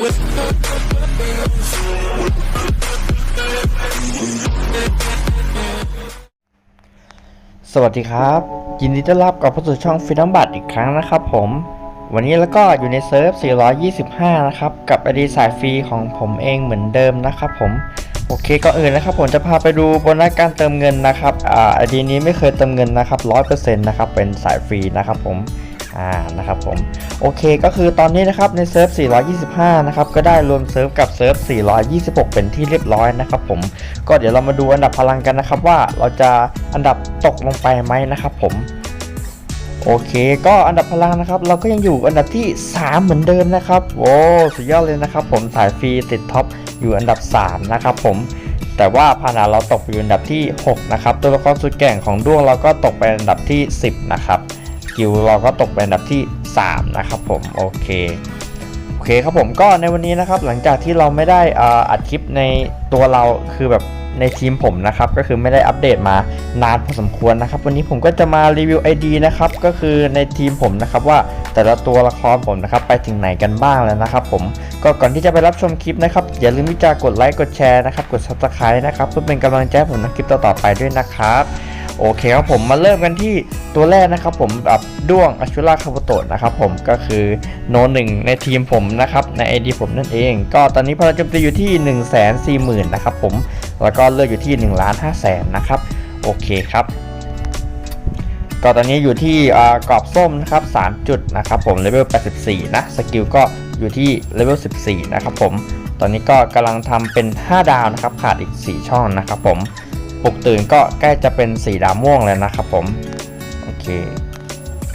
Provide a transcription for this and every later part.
สวัสดีครับ ยินดีต้อนรับกลับเข้าสู่ช่องฟินัมบัตอีกครั้งนะครับผม วันนี้แล้วก็อยู่ในเซิร์ฟ 425 นะครับ กับไอดีสายฟรีของผมเองเหมือนเดิมนะครับผมโอเคก่อนอื่นนะครับผมจะพาไปดูโบนัสการเติมเงินนะครับอ่าไอดีนี้ไม่เคยเติมเงินนะครับ 100%นะครับเป็นสายฟรีนะครับผม อ่านะครับผมโอเคก็คือตอนนี้นะครับในเซิร์ฟ 425 นะครับก็ได้รวมเซิร์ฟกับเซิร์ฟ 426 เป็นที่เรียบร้อยนะครับผมก็เดี๋ยวเรามาดูอันดับพลังกันนะครับว่าเราจะอันดับตกลงไปไหมนะครับผมโอเค ก็อันดับพลังนะครับเราก็ยังอยู่อันดับที่ 3 เหมือนเดิมนะครับโอ้สุดยอดเลยนะครับผมสายฟรีติดท็อปอยู่อันดับ 3 นะครับผมแต่ว่าพานาเราตกอยู่อันดับที่ 6 นะครับ ตัวละครสุดแก่งของด้วงเราก็ตกไปอันดับที่ 10 นะครับ กิลเราก็ตกไปอันดับที่ 3 นะครับผม โอเค โอเคครับผมก็ในวันนี้นะครับหลังจากที่เราไม่ได้อ่าอัดคลิปในตัวเราคือแบบในทีมผมนะครับก็คือไม่ได้อัปเดตมานานพอสมควรนะครับ วันนี้ผมก็จะมารีวิว ID นะครับก็คือในทีมผมนะครับว่าแต่ละตัวละครผมนะครับไปถึงไหนกันบ้างแล้วนะครับ ผมก็ก่อนที่จะไปรับชมคลิปนะครับอย่าลืมที่จะกดไลค์กดแชร์นะครับกด subscribe นะครับเพื่อเป็นกำลังใจผมในคลิปต่อๆไปด้วยนะครับ โอเคครับผมมาเริ่มกันที่ ตัวแรกนะครับผมแบบด้วงอชุราคาโบโตะนะครับผมก็คือโนหนึ่งในทีมผมนะครับใน ID ผมนั่นเอง ก็ตอนนี้พลังโจมตีอยู่ที่ 1 4 0 0 0 0นะครับผมแล้วก็เลือกอยู่ที่ 1 5 0 0 0 0 0นะครับโอเคครับก็ตอนนี้อยู่ที่กรอบส้มนะครับ3จุดนะครับผมเลเวล84นะสกิลก็อยู่ที่เลเวล14นะครับผมตอนนี้ก็กำลังทำเป็น 5 ดาวนะครับขาดอีก 4 ช่องนะครับผมปลุกตื่นก็ใกล้จะเป็นสีดำม่วงแล้วนะครับผม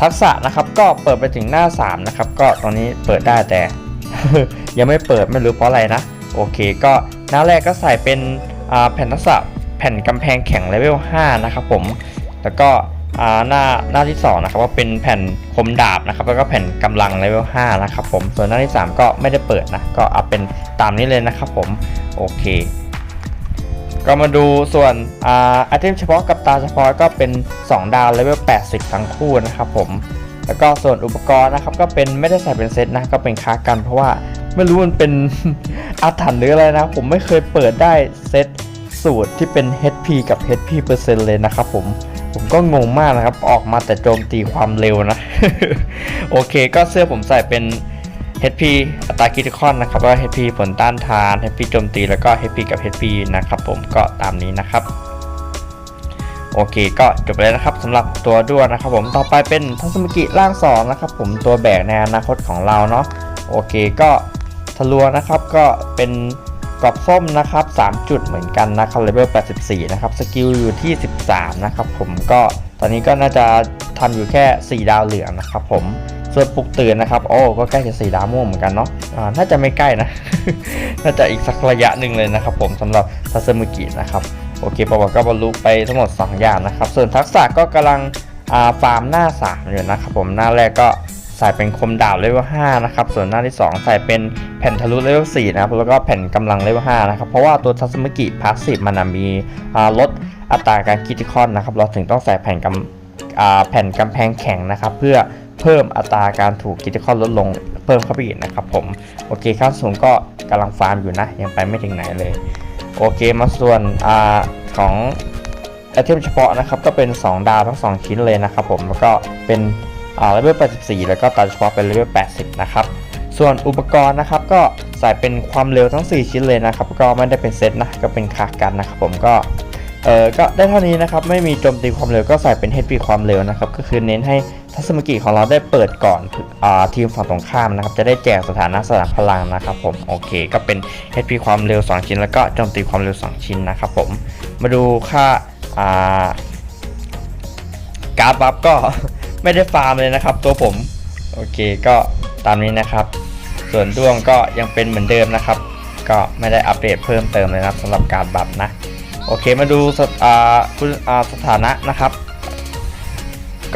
ทักษะนะครับก็เปิดไปถึงหน้า 3 นะครับ ก็ตอนนี้เปิดได้แต่ ยังไม่เปิดไม่รู้เพราะอะไรนะ โอเค ก็หน้าแรกก็ใส่เป็นแผ่นทักษะแผ่นกำแพงแข็งเลเวล 5 นะครับผม แล้วก็หน้าหน้าที่2นะครับว่าเป็นแผ่นคมดาบนะครับแล้วก็แผ่นกำลังเลเวล 5 นะครับผม ส่วนหน้าที่ 3 ก็ไม่ได้เปิดนะ ก็เอาเป็นตามนี้เลยนะครับผม โอเค ก็มาดูส่วนอาไอเทมเฉพาะกับตาเฉพาะก็เป็น 2 ดาวเลเวล 80 ทั้งคู่นะครับผม แล้วก็ส่วนอุปกรณ์นะครับก็เป็นไม่ได้ใส่เป็นเซตนะก็เป็นค้ากันเพราะว่าไม่รู้มันเป็นอาถรรพ์หรืออะไรนะ ผมไม่เคยเปิดได้เซตสูตรที่เป็น HP กับ HP เปอร์เซ็นต์เลยนะครับผมผมก็งงมากนะครับ ออกมาแต่โจมตีความเร็วนะ โอเคก็เสื้อผมใส่เป็น HP อัตราคิติคอนนะครับแล้วก็ HP ผลต้านทาน HP โจมตีแล้วก็ HP กับ HP นะครับผมก็ตามนี้นะครับ โอเคก็จบแล้วนะครับสำหรับตัวด้วนนะครับ ผมต่อไปเป็นทัศมิกิร่างสองนะครับผมตัวแบกในอนาคตของเราเนาะโอเคก็ทะลวนะครับก็เป็นกรอบส้มนะครับ 3 จุดเหมือนกันนะครับเลเวล84 นะครับ สกิลอยู่ที่ 13 นะครับ ผมก็ ตอนนี้ก็น่าจะทำอยู่แค่ 4 ดาวเหลืองนะครับผมส่วนปลุกตื่นนะครับโอ้ก็ใกล้จะสีดาวม่วงเหมือนกันเนาะอ่าน่าจะไม่ใกล้นะ น่าจะอีกสักระยะหนึ่งเลยนะครับผมสำหรับทัศมุกินะครับโอเคประวัติก็บรรลุไปทั้งหมด 2 อย่างนะครับ ส่วนทักษะก็กำลังอาฟาร์มหน้า 3 อยู่นะครับผมหน้าแรกก็ใส่เป็นคมดาบเลเวล5นะครับส่วนหน้าที่ 2 ใส่เป็นแผ่นทะลุเลเวล4นะครับแล้วก็แผ่นกำลังเลเวล5นะครับเพราะว่าตัวทัศมุกิพาสซีฟมันมีลด อัตราการคิติคอนนะครับ เราถึงต้องใส่แผ่นกำแผ่นกำแพงแข็งนะครับ เพื่อเพิ่มอัตราการถูกคิติคอนลดลงเพิ่มเข้าไปอีกนะครับผมโอเคขั้นสูงก็กำลังฟาร์มอยู่นะ ยังไปไม่ถึงไหนเลย โอเคมาส่วนอของไอเทมเฉพาะนะครับก็เป็น 2 ดาวทั้ง 2 ชิ้นเลยนะครับผมแล้วก็เป็นเลเวล84 แล้วก็ตาเฉพาะเป็นเลเวล80 นะครับ ส่วนอุปกรณ์นะครับก็ใส่เป็นความเร็วทั้ง 4 ชิ้นเลยนะครับ ก็ไม่ได้เป็นเซตนะ ก็เป็นคากันนะครับผมก็ เออก็ได้เท่านี้นะครับ ไม่มีโจมตีความเร็วก็ใส่เป็น HP ความเร็วนะครับ ก็คือเน้นให้ทัศมกิของเราได้เปิดก่อนอาทีมฝั่งตรงข้ามนะครับ จะได้แจกสถานะสนามพลังนะครับผม โอเค ก็เป็น HP ความเร็ว 2 ชิ้น แล้วก็โจมตีความเร็ว 2 ชิ้นนะครับผม มาดูค่าอ่าการ์ดบัฟก็ไม่ได้ฟาร์มเลยนะครับ ตัวผม โอเค ก็ตามนี้นะครับ ส่วนด้วงก็ยังเป็นเหมือนเดิมนะครับ ก็ไม่ได้อัปเดตเพิ่มเติมเลยนะครับสำหรับการบัฟนะ โอเคมาดูสถาคุณสถานะนะครับ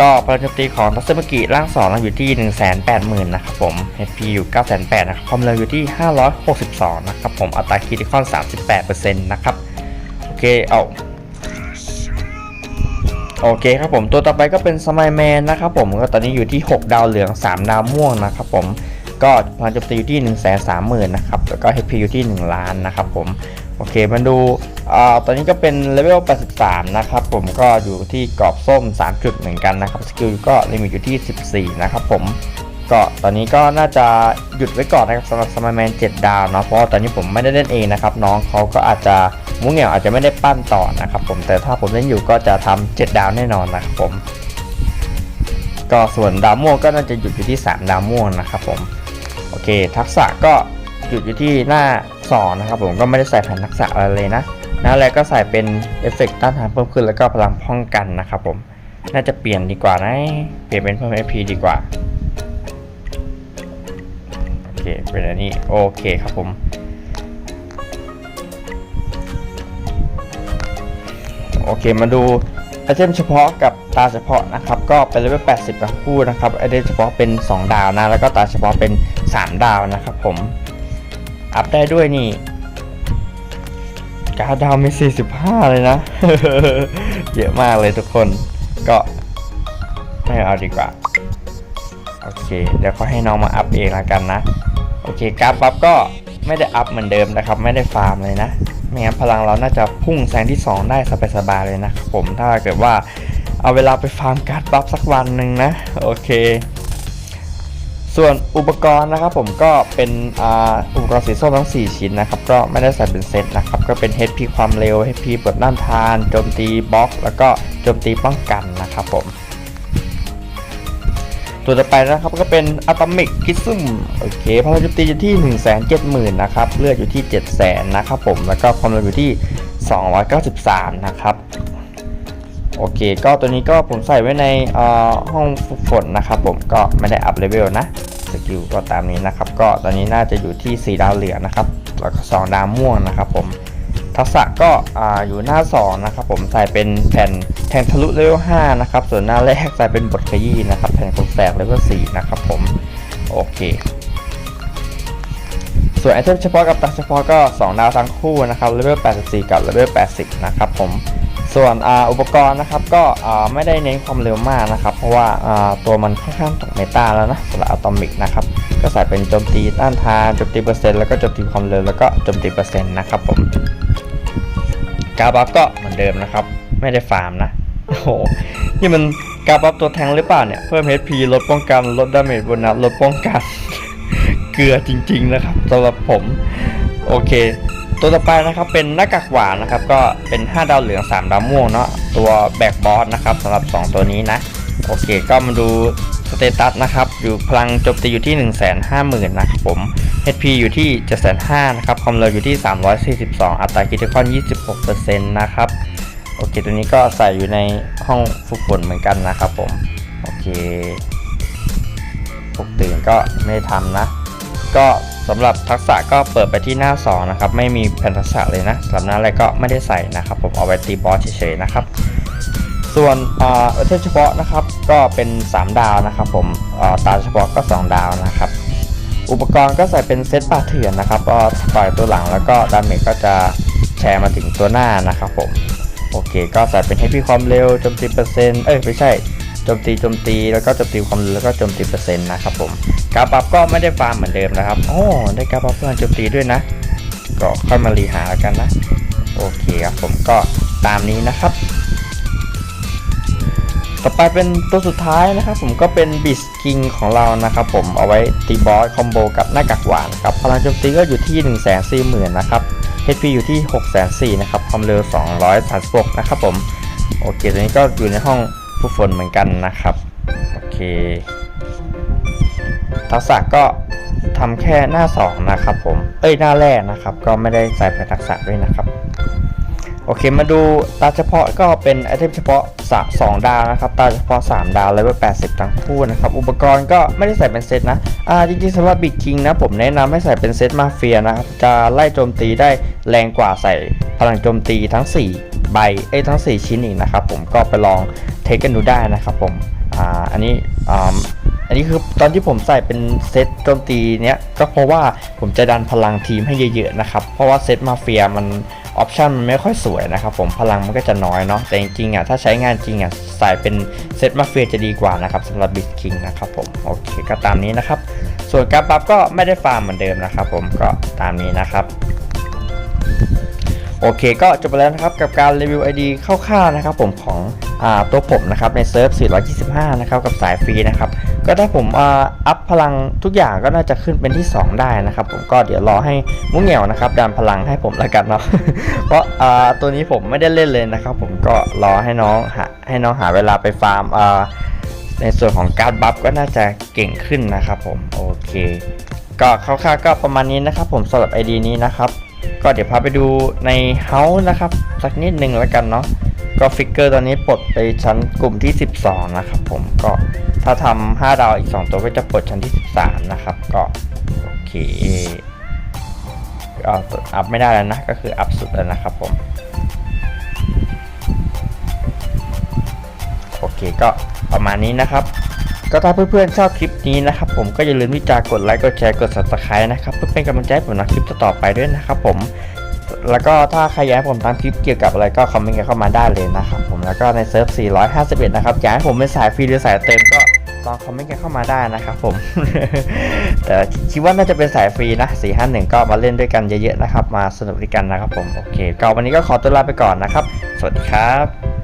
ก็พลังโจมตีของทัศมกิร่างสองอยู่ที่ 1 8 0 0 0 0 นะครับผม HP อยู่ 9 8 0 0 0นะครับความเร็วอยู่ที่ 562 นะครับผม อัตราคิติคอน 38%นะครับ โอเค เอาโอเคครับผมตัวต่อไปก็เป็นสมัยแมนนะครับผมก็ตอนนี้อยู่ที่ 6 ดาวเหลือง 3 ดาวม่วงนะครับผมก็พลังโจมตีอยู่ที่ 1 3 0 0 0 0นะครับแล้วก็ HP อยู่ที่ 1 ล้านนะครับผมโอเคมาดู อ่าตอนนี้ก็เป็นเลเวล 83 นะครับผมก็อยู่ที่กรอบส้ม 3 จุดเหมือนกันนะครับ สกิลก็ลิมิตอยู่ที่ 14 นะครับผมก็ตอนนี้ก็น่าจะหยุดไว้ก่อนนะครับสำหรับสมัยแมน 7 ดาวเนาะเพราะตอนนี้ผมไม่ได้เล่นเองนะครับ น้องเขาก็อาจจะมุ้งเหงียวอาจจะไม่ได้ปั้นต่อนะครับผมแต่ถ้าผมเล่นอยู่ก็จะทำ7ดาวแน่นอนนะครับผม ก็ส่วนดาวม่วงก็น่าจะหยุดอยู่ที่ 3 ดาวม่วงนะครับผมโอเค ทักษะก็หยุดอยู่ที่หน้า2นะครับผมก็ไม่ได้ใส่แผ่นทักษะอะไรเลยนะ น้าแรกก็ใส่เป็นเอฟเฟกต์ต้านทานเพิ่มขึ้นแล้วก็พลังป้องกันนะครับผมน่าจะเปลี่ยนดีกว่านะ เปลี่ยนเป็นเพิ่ม FP ดีกว่า โอเค เป็นอันนี้ โอเคครับผม โอเค มาดูไอเทมเฉพาะกับตาเฉพาะนะครับ ก็เป็นเลเวล80ทั้งคู่นะครับไอเทมเฉพาะเป็น 2 ดาวนะ แล้วก็ตาเฉพาะเป็น 3 ดาวนะครับผม อัพได้ด้วยนี่ การดดาวมี 45 เลยนะ เยอะมากเลยทุกคน ก็ไม่เอาดีกว่า โอเค เดี๋ยวเขาให้น้องมาอัพเองละกันนะ โอเคกราฟบัฟก็ไม่ได้อัพเหมือนเดิมนะครับ ไม่ได้ฟาร์มเลยนะ ไม่งั้นพลังเราน่าจะพุ่งแซงที่ 2 ได้สบายๆเลยนะครับผม ถ้าเกิดว่าเอาเวลาไปฟาร์มการ์ดบัฟสักวันหนึ่งนะ โอเค ส่วนอุปกรณ์นะครับผมก็เป็นอ,อุปกรณ์สีส้มทั้ง 4 ชิ้นนะครับก็ไม่ได้ใส่เป็นเซตนะครับ ก็เป็น HP ความเร็ว HP เปิดน้านทานโจมตีบล็อก แล้วก็โจมตีป้องกันนะครับผม ตัวต่อไปนะครับก็เป็นอะตอมิกคิซึมโอเคพลังโจมตีอยู่ที่ 1 7 0 0 0 0นะครับเลือดอยู่ที่ 7 0 0 0 0 0นะครับผมแล้วก็ความเร็วอยู่ที่ 293 นะครับ โอเค ก็ตัวนี้ก็ผมใส่ไว้ในห้องฝึกฝนนะครับผมก็ไม่ได้อัพเลเวลนะสกิลก็ตามนี้นะครับ ก็ตอนนี้น่าจะอยู่ที่ 4 ดาวเหลืองนะครับ แล้วก็2ดาวม่วงนะครับผมทักษะก็ออยู่หน้า 2 นะครับผมใส่เป็นแผ่นแทงทะลุเลเวล5นะครับ ส่วนหน้าแรกใส่เป็นบทขยี้นะครับ แผ่นคมแสกเลเวล4นะครับ ผมโอเคส่วนไอเทมเฉพาะกับตัดเฉพาะก็ 2 ดาวทั้งคู่นะครับเลเวล84 กับเลเวล80 นะครับผม ส่วนออุปกรณ์นะครับก็ไม่ได้เน้นความเร็วมากนะครับ เพราะว่าอ่าตัวมันค่อนข้างตกเมตาแล้วนะสำหรับอะตอมิกนะครับก็ใส่เป็นโจมตีต้านทานโจมตีเปอร์เซ็นต์แล้วก็โจมตีความเร็วแล้วก็โจมตีเปอร์เซ็นต์นะครับผมกาบัฟก็เหมือนเดิมนะครับ ไม่ได้ฟาร์มนะโอ้โหนี่มันกาบัฟตัวแทงหรือเปล่าเนี่ยเพิ่ม HP ลดป้องกันลดดาเมจบนนัดลดป้องกันเกลือจริงๆนะครับสำหรับผมโอเค ตัวต่อไปนะครับเป็นหน้ากากหวานนะครับก็เป็น 5 ดาวเหลือง 3 ดาวม่วงเนาะตัวแบกบอสนะครับสำหรับ 2 ตัวนี้นะ โอเคก็มาดูสเตตัสนะครับอยู่พลังโจมตีอยู่ที่ 1 5 0 0 0 0 นะครับผม HP อยู่ที่ 7,500นะครับความเร็วอยู่ที่ 342 อัตราคิดคอน 26%นะครับโอเคตัวนี้ก็ใส่อยู่ในห้องฝึกฝนเหมือนกันนะครับผม โอเคปกตื่นก็ไม่ทำนะ ก็ สำหรับทักษะก็เปิดไปที่หน้า 2 นะครับ ไม่มีแผ่นทักษะเลยนะสำหรับหน้าแรกก็ไม่ได้ใส่นะครับ ผมเอาไว้ตีบอสเฉยๆนะครับ ส่วนอาเทมเฉพาะนะครับ ก็เป็น 3 ดาวนะครับ ผมอ่าตาเฉพาะก็ 2 ดาวนะครับ อุปกรณ์ก็ใส่เป็นเซตปาเถื่อนนะครับก็ต่อยตัวหลังแล้วก็ดาเมจก็จะแชร์มาถึงตัวหน้านะครับผมโอเค ก็ใส่เป็นให้พี่ความเร็วจมตีเปอร์เซ็นต์เอ้ยไม่ใช่ จมตีโจมตีแล้วก็โจมตีความเร็วแล้วก็โจมตีเปอร์เซ็นต์นะครับผมกาบัฟก็ไม่ได้ฟาร์มเหมือนเดิมนะครับโอ้ได้กาบัฟเพื่อนโจมตีด้วยนะ ก็ค่อยมารีหาแล้วกันนะ โอเคครับผมก็ตามนี้นะครับ ต่อไปเป็นตัวสุดท้ายนะครับ ผมก็เป็นบิสกิงของเรานะครับผมเอาไว้ตีบอสคอมโบกับหน้ากากหวานครับพลังโจมตีก็อยู่ที่ 1 4 0 0 0 0นะครับ HP อยู่ที่ 6 4 0 0 0นะครับความเร็ว 236 นะครับผมโอเคตัวนี้ก็อยู่ในห้อง ผู้ฝนเหมือนกันนะครับ โอเค ทักษะก็ทำแค่หน้า 2 นะครับผม เอ้ยหน้าแรกนะครับ ก็ไม่ได้ใส่แผนทักษะด้วยนะครับ โอเคมาดูตาเฉพาะก็เป็นไอเทมเฉพาะสองดาวนะครับตาเฉพาะ 3 ดาวเลเวล80 ทั้งคู่นะครับอุปกรณ์ก็ไม่ได้ใส่เป็นเซตนะอ่าจริงๆสำหรับบิ๊กคิงนะผมแนะนำให้ใส่เป็นเซตมาเฟียนะครับจะไล่โจมตีได้แรงกว่าใส่พลังโจมตีทั้ง 4 ใบเอ้ทั้ง 4 ชิ้นอีกนะครับผมก็ไปลองเทคกันดูได้นะครับผมอ่าอันนี้อ่า อันนี้คือตอนที่ผมใส่เป็นเซตโจมตีเนี้ยก็เพราะว่าผมจะดันพลังทีมให้เยอะๆนะครับ เพราะว่าเซตมาเฟียมันออปชันมันไม่ค่อยสวยนะครับผมพลังมันก็จะน้อยเนาะแต่จริงๆอะถ้าใช้งานจริงอะใส่เป็นเซตมาเฟียจะดีกว่านะครับสำหรับบิ t คิงนะครับผมโอเคก็ตามนี้นะครับ ส่วนการปรับก็ไม่ได้ฟาร์มเหมือนเดิมนะครับผมก็ตามนี้นะครับโอเคก็จบไปแล้วนะครับกับการรีวิว ID คร่าวๆนะครับผมของอตัวผมนะครับในเซิร์ฟ 425 นะครับกับสายฟรีนะครับ ก็ถ้าผมอัพพลังทุกอย่างก็น่าจะขึ้นเป็นที่ 2 ได้นะครับ ผมก็เดี๋ยวรอให้มุ้งเหงียวนะครับดันพลังให้ผมแล้วกันเนาะเพราะตัวนี้ผมไม่ได้เล่นเลยนะครับ ผมก็รอให้น้องหาให้น้องหาเวลาไปฟาร์มในส่วนของการบัฟก็น่าจะเก่งขึ้นนะครับ ผมโอเค ก็คร่าวๆก็ประมาณนี้นะครับ ผมสำหรับ ID นี้นะครับ ก็เดี๋ยวพาไปดูในเฮาส์นะครับ สักนิดหนึ่งแล้วกันเนาะ ก็ฟิกเกอร์ตอนนี้ปลดไปชั้นกลุ่มที่ 12 นะครับผมก็ถ้าทำ5ดาวอีก 2 ตัวก็จะปลดชั้นที่ 13 นะครับ ก็โอเคก็อัพไม่ได้แล้วนะ ก็คืออัพสุดแล้วนะครับผม โอเคก็ประมาณนี้นะครับ ก็ถ้าเพื่อนๆชอบคลิปนี้นะครับ ผมก็อย่าลืมที่จะกดไลค์กดแชร์กด subscribe นะครับ เพื่อเป็นกำลังใจให้ผมทำคลิปต่อๆไปด้วยนะครับผม แล้วก็ถ้าใครอยากให้ผมทำคลิปเกี่ยวกับอะไรก็คอมเมนต์กันเข้ามาได้เลยนะครับผมแล้วก็ในเซิร์ฟ 451 นะครับอยากให้ผมเป็นสายฟรีหรือสายเติมก็ลองคอมเมนต์กันเข้ามาได้นะครับผม แต่คิดว่าน่าจะเป็นสายฟรีนะ 451 ก็มาเล่นด้วยกันเยอะๆนะครับ มาสนุกด้วยกันนะครับผม โอเค ก็วันนี้ก็ขอตัวลาไปก่อนนะครับ สวัสดีครับ